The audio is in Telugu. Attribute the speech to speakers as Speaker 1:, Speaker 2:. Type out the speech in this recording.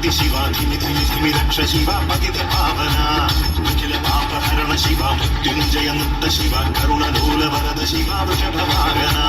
Speaker 1: శక్తి శివ ధిమిధి ధిమి రక్ష శివ పతిత పావన అఖిల పాపహరణ శివ మృత్యుంజయ ముక్త శివ కరుణ నూల వరద శివ వృషభ
Speaker 2: వాగనా